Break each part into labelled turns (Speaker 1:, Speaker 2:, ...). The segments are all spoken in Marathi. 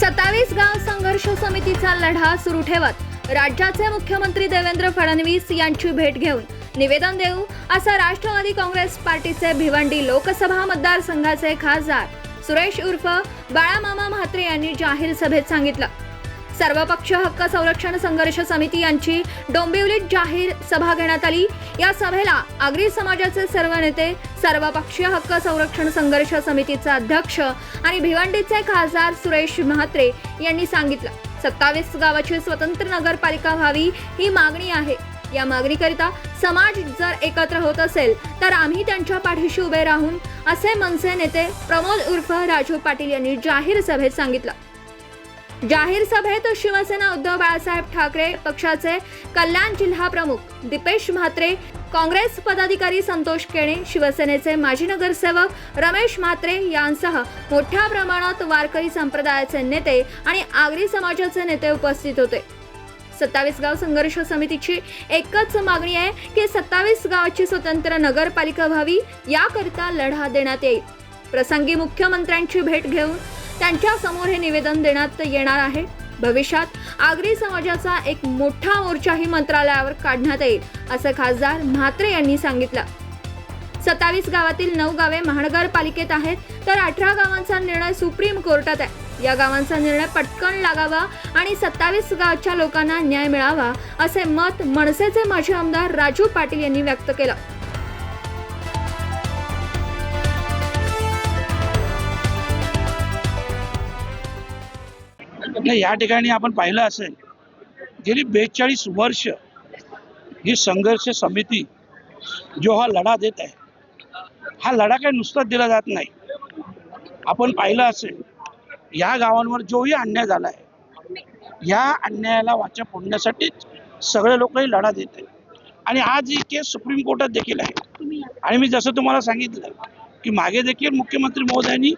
Speaker 1: सत्तावीस गाव संघर्ष समितीचा लढा सुरू ठेवत राज्याचे मुख्यमंत्री देवेंद्र फडणवीस यांची भेट घेऊन निवेदन देऊ असं राष्ट्रवादी काँग्रेस पार्टीचे भिवंडी लोकसभा मतदारसंघाचे खासदार सुरेश उर्फ बाळामामा म्हात्रे यांनी जाहीर सभेत सांगितलं. सर्वपक्ष हक्क संरक्षण संघर्ष समिती यांची डोंबिवलीत जाहीर सभा घेण्यात आली. या सभेला आगरी समाजाचे सर्व नेते सर्वपक्षीय हक्क संरक्षण संघर्ष समितीचे अध्यक्ष आणि भिवंडीचे खासदार सुरेश म्हात्रे यांनी सांगितलं. सत्तावीस गावाची स्वतंत्र नगरपालिका व्हावी ही मागणी आहे. या मागणीकरिता समाज जर एकत्र होत असेल तर आम्ही त्यांच्या पाठीशी उभे राहून असे मनसे नेते प्रमोद उर्फ राजू पाटील यांनी जाहीर सभेत सांगितलं. जाहीर सभेत शिवसेना उद्धव बाळासाहेब ठाकरे पक्षाचे कल्याण जिल्हा प्रमुख दीपेश म्हात्रे काँग्रेस पदाधिकारी संतोष केणे शिवसेनेचे माजी नगरसेवक रमेश म्हात्रे यांसह मोठ्या प्रमाणात वारकरी संप्रदायाचे नेते आणि आगरी समाजाचे नेते उपस्थित होते. सत्तावीस गाव संघर्ष समितीची एकच मागणी आहे की सत्तावीस गावाची स्वतंत्र नगरपालिका व्हावी याकरिता लढा देण्यात येईल. प्रसंगी मुख्यमंत्र्यांची भेट घेऊन त्यांच्यासमोर हे निवेदन देण्यात येणार आहे. भविष्यात आगरी समाजाचा एक मोठा मोर्चाही मंत्रालयावर काढण्यात येईल असं खासदार म्हात्रे यांनी सांगितलं. सत्तावीस गावातील नऊ गावे महानगरपालिकेत आहेत तर अठरा गावांचा निर्णय सुप्रीम कोर्टात आहे. या गावांचा निर्णय पटकन लागावा आणि सत्तावीस गावच्या लोकांना न्याय मिळावा असे मत मनसेचे माजी आमदार राजू पाटील यांनी व्यक्त केलं.
Speaker 2: नाही या ठिकाणी आपण पाहिलं असेल गेली बेचाळीस वर्ष ही संघर्ष समिती जो हा लढा देत आहे हा लढा काही नुसताच दिला जात नाही. आपण पाहिलं असेल या गावांवर जोही अन्याय झाला आहे. या अन्यायाला वाचा फोडण्यासाठीच सगळे लोक ही लढा देत आहेत. आणि आज ही केस सुप्रीम कोर्टात देखील आहे. आणि मी जसं तुम्हाला सांगितलं की मागे देखील मुख्यमंत्री महोदयांनी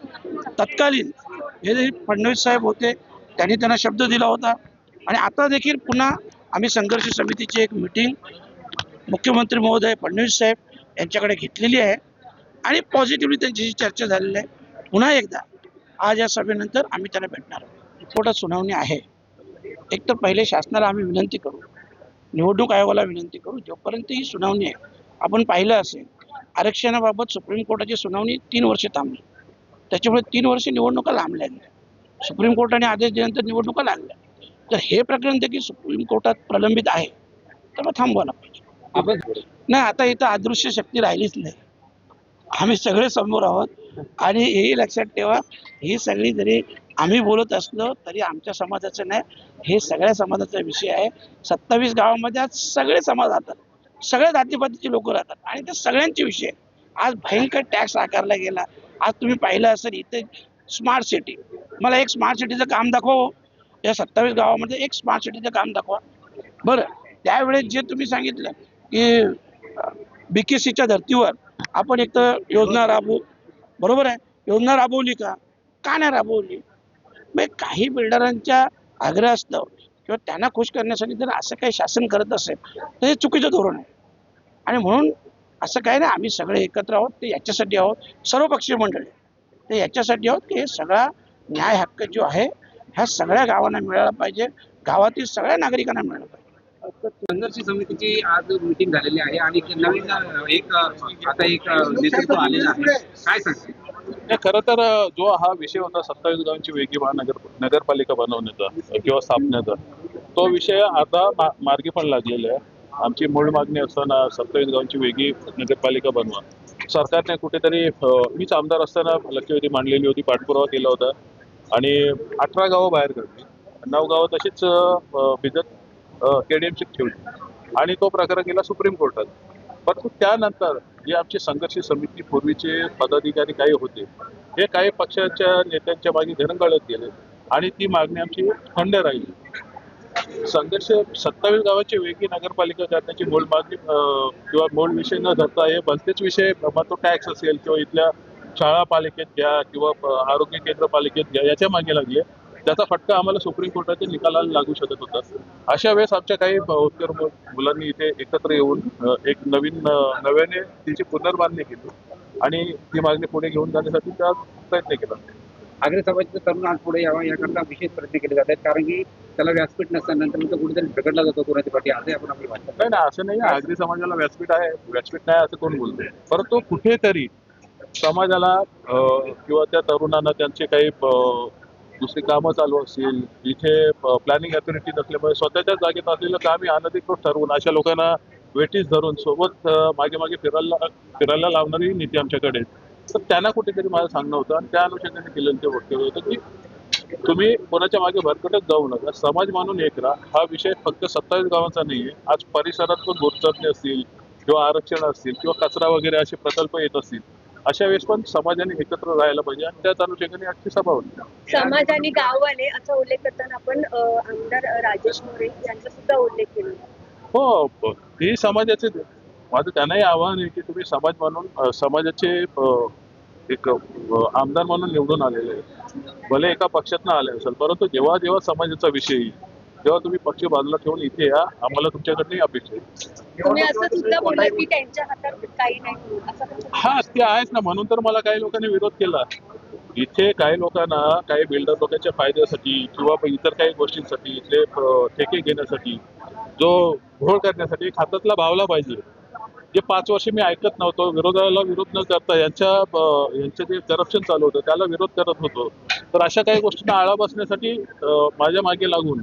Speaker 2: तत्कालीन हे फडणवीस साहेब होते त्यांनी त्यांना शब्द दिला होता. आणि आता देखील पुन्हा आम्ही संघर्ष समितीची एक मिटिंग मुख्यमंत्री महोदय फडणवीस साहेब यांच्याकडे घेतलेली आहे. आणि पॉझिटिव्हली त्यांच्याशी चर्चा झालेली आहे पुन्हा एकदा आज या सभेनंतर आम्ही त्यांना भेटणार आहोत. कोर्टात सुनावणी आहे. एक तर पहिले शासनाला आम्ही विनंती करू. निवडणूक आयोगाला विनंती करू. जोपर्यंत ही सुनावणी आहे आपण पाहिलं असेल आरक्षणाबाबत सुप्रीम कोर्टाची सुनावणी तीन वर्ष थांबली. त्याच्यामुळे तीन वर्ष निवडणुका लांबल्या सुप्रीम कोर्टाने आदेश दिल्यानंतर निवडणुका लागल्या. तर हे प्रकरण देखील सुप्रीम कोर्टात प्रलंबित आहे. तर मग थांबवायला पाहिजे नाही आता इथं अदृश्य शक्ती राहिलीच नाही. आम्ही सगळे समोर आहोत. आणि हेही लक्षात ठेवा ही सगळी जरी आम्ही बोलत असलो तरी आमच्या समाजाचं नाही. हे सगळ्या समाजाचा विषय आहे. सत्तावीस गावामध्ये आज सगळे समाज राहतात. सगळ्या जातीपातीचे लोक राहतात. आणि ते सगळ्यांचे विषय. आज भयंकर टॅक्स आकारला गेला. आज तुम्ही पाहिलं असेल इथे स्मार्ट सिटी. मला एक स्मार्ट सिटीचं काम दाखवा या सत्तावीस गावामध्ये एक स्मार्ट सिटीचं काम दाखवा. बरं त्यावेळेस जे तुम्ही सांगितलं की बी के सीच्या धर्तीवर आपण एक तर योजना राबवू. बरोबर आहे? योजना राबवली का? का नाही राबवली? मग काही बिल्डरांच्या आग्रह असतं किंवा त्यांना खुश करण्यासाठी जर असं काही शासन करत असेल तर हे चुकीचं धोरण आहे. आणि म्हणून असं काही नाही आम्ही सगळे एकत्र आहोत ते याच्यासाठी आहोत. सर्वपक्षीय मंडळी. ते याच्यासाठी आहोत की हे सगळा न्याय हक्क जो आहे ह्या सगळ्या गावांना मिळाला पाहिजे. गावातील सगळ्या नागरिकांना मिळाला पाहिजे.
Speaker 3: संघर्ष समितीची आज मीटिंग झालेली आहे आणि नवीन एक आता एक नेतृत्व आलेलं आहे. काय सांगते
Speaker 4: खरं तर जो हा विषय होता सत्तावीस गावांची वेगळी महानगर नगरपालिका बनवण्याचा किंवा स्थापण्याचा तो विषय आता मा- मार्गी पण लागलेला आहे. आमची मूळ मागणी असताना सत्तावीस गावांची वेगळी नगरपालिका बनवा. सरकारने कुठेतरी मीच आमदार असताना लक्षवेधी मांडलेली होती पाठपुरावा केला होता. आणि अठरा गावं बाहेर काढली. नऊ गावं तशीच भिजत केडीएमसीत ठेवली. आणि तो प्रकार गेला सुप्रीम कोर्टात. परंतु त्यानंतर जे आमची संघर्ष समिती पूर्वीचे पदाधिकारी काही होते हे काही पक्षाच्या नेत्यांच्या मागे धरणगळत गेले. आणि ती मागणी आमची खंड राहिली. संघर्ष सत्तावीस गावाची वेगळी नगरपालिका करण्याची मूळ मागणी किंवा मूळ विषय न धरता हे भलतेच विषय मग तो टॅक्स असेल किंवा इथल्या शाळा पालिकेत घ्या किंवा आरोग्य केंद्र पालिकेत घ्या याच्या मागे लागले त्याचा फटका आम्हाला सुप्रीम कोर्टाच्या निकालाला लागू शकत होता. अशा वेळेस आमच्या काही होतकर मुलांनी इथे एकत्र येऊन एक नवीन नव्याने तिची पुनर्बांधणी केली आणि ती मागणी पुढे घेऊन जाण्यासाठी त्या प्रयत्न केला.
Speaker 3: आग्रे समाजाचे तरुण आज पुढे यावा याकरता विशेष प्रयत्न केले जात आहेत. कारण की त्याला व्यासपीठ नसल्यानंतर तो कुठेतरी बिघडला जातो कोणाच्या पाठी असं आपण आपली वाटतं
Speaker 4: नाही असं नाही आगरी समाजाला व्यासपीठ आहे. व्यासपीठ नाही असं कोण बोलतंय? परंतु कुठेतरी समाजाला किंवा त्या तरुणांना त्यांचे काही दुसरी कामं चालू असतील इथे प्लॅनिंग अथॉरिटी नसल्यामुळे स्वतःच्या जागेत असलेलं काम हे अनधिकृत ठरवून अशा लोकांना वेटीस धरून सोबत मागे मागे फिरायला फिरायला लावणारी नीती आमच्याकडे. तर त्यांना कुठेतरी मला सांगणं होतं आणि त्या अनुषंगाने केलेलं ते वक्तव्य होतं की तुम्ही कोणाच्या मागे भरकटत जाऊ नका. समाज मानून एक राहा. हा विषय फक्त सत्तावीस गावांचा नाहीये. आज परिसरात पण गोरचरणे असतील किंवा आरक्षण असतील किंवा कचरा वगैरे असे प्रकल्प येत असतील अशा वेळेस पण समाजाने एकत्र राहायला पाहिजे आणि त्याच अनुषंगाने आजची सभा होती
Speaker 5: समाज आणि गाववाले असा उल्लेख करताना आपण आमदार राजेश मोरे यांचा सुद्धा उल्लेख केला
Speaker 4: हो हे समाजाचे माझं त्यांनाही आव्हान आहे की तुम्ही समाज म्हणून समाजाचे एक आमदार म्हणून निवडून आलेले. भले एका पक्षातनं आले असेल परंतु जेव्हा जेव्हा समाजाचा विषय येईल तेव्हा तुम्ही पक्ष बाजूला ठेवून इथे या आम्हाला तुमच्याकडनं अपेक्षा आहे. हा ते आहेच ना. म्हणून तर मला काही लोकांनी विरोध केला. इथे काही लोकांना काही बिल्डर लोकांच्या फायद्यासाठी किंवा इतर काही गोष्टींसाठी इथले ठेके घेण्यासाठी जो घोळ करण्यासाठी हातातला भावला पाहिजे. जे पाच वर्ष मी ऐकत नव्हतो विरोधाला विरोध न करता यांच्या यांचं जे करप्शन चालू होतं त्याला विरोध करत होतो तर अशा काही गोष्टींना आळा बसण्यासाठी माझ्या मागे लागून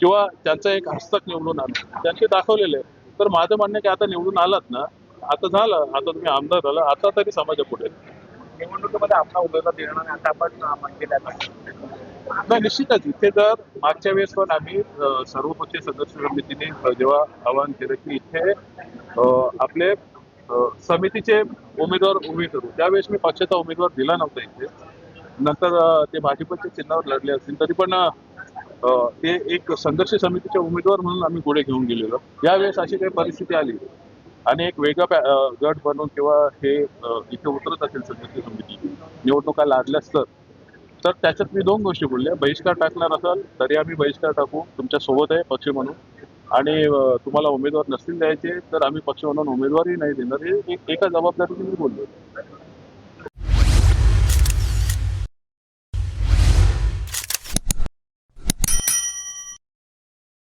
Speaker 4: किंवा त्यांचा एक हस्तक निवडून आणून त्यांचे दाखवलेले. तर माझं म्हणणं की आता निवडून आलात ना आता झालं आता तुम्ही आमदार झाला आता तरी समाजापुढे
Speaker 3: निवडणुकीमध्ये आपला उमेदवार देणार नाही आता आपण माहिती
Speaker 4: नाही निश्चितच इथे जर मागच्या वेळेस पण आम्ही सर्वपक्षीय सदस्य समितीने जेव्हा आवाहन केलं की इथे आपले समितीचे उमेदवार उभे करू. त्यावेळेस मी पक्षाचा उमेदवार दिला नव्हता इथे नंतर ते भाजपच्या चिन्हावर लढले असतील तरी पण ते एक संघर्ष समितीचे उमेदवार म्हणून आम्ही पुढे घेऊन गेलेलो. यावेळेस अशी काही परिस्थिती आली. आणि एक वेगळा गट बनवून किंवा हे इथे उतरत असेल संघर्ष समिती निवडणुका लागल्यास तर तर त्याच्यात मी दोन गोष्टी बोलल्या. बहिष्कार टाकणार असाल तरी आम्ही बहिष्कार टाकू. तुमच्यासोबत आहे पक्ष म्हणून. आणि तुम्हाला उमेदवार नसतील द्यायचे तर आम्ही पक्ष म्हणून उमेदवारही नाही देणार. हे एका जबाबदारीने मी बोललो.